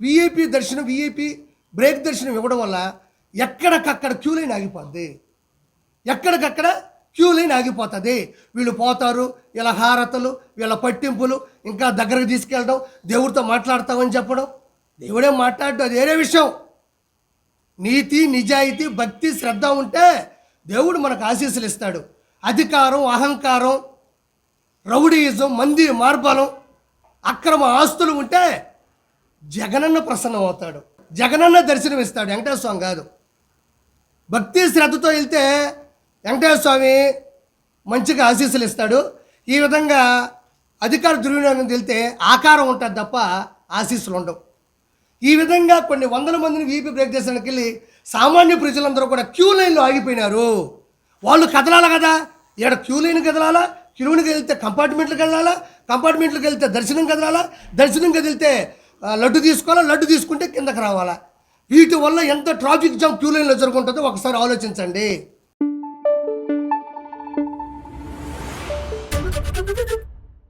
VIP దర్శనం VIP break దర్శనం ఇవ్వడం వల్ల ఎక్కడికక్కడ క్యూ లైన్ ఆగిపోద్ది. ఎక్కడికక్కడ క్యూ లైన్ ఆగిపోతుంది. వీళ్ళు పోతారు వీళ్ళ హారతలు వీళ్ళ పట్టింపులు ఇంకా దగ్గరకు తీసుకెళ్ళడం దేవుడితో మాట్లాడతామని చెప్పడం. దేవుడే మాట్లాడటం అది వేరే విషయం. నీతి నిజాయితీ భక్తి శ్రద్ధ ఉంటే దేవుడు మనకు ఆశీస్సులు ఇస్తాడు. అధికారం అహంకారం రౌడీయిజం మంది మార్బలం అక్రమ ఆస్తులు ఉంటే జగనన్న ప్రసన్నం అవుతాడు జగనన్న దర్శనం ఇస్తాడు వెంకటేశ్వర స్వామి కాదు. భక్తి శ్రద్ధతో వెళ్తే వెంకటేశ్వర స్వామి మంచిగా ఆశీస్సులు ఇస్తాడు ఈ విధంగా అధికార దుర్వినియోగం వెళ్తే ఆకారం ఉంటుంది తప్ప ఆశీస్సులు ఉండవు. ఈ విధంగా కొన్ని వందల మందిని వీపీ బ్రేక్ చేసడానికి వెళ్ళి సామాన్య ప్రజలందరూ కూడా క్యూ లైన్లో ఆగిపోయినారు. వాళ్ళు కదలాలి కదా? ఇక్కడ క్యూ లైన్ కదలాలా? క్యూనికి వెళ్తే కంపార్ట్మెంట్లకు కదలాలా? కంపార్ట్మెంట్లకు వెళ్తే దర్శనం కదలాలా? దర్శనం కదిలితే లడ్డు తీసుకోవాలా? లడ్డు తీసుకుంటే కిందకి రావాలా? వీటి వల్ల ఎంత ట్రాఫిక్ జామ్ క్యూ లైన్లో జరుగుంటుందో ఒకసారి ఆలోచించండి.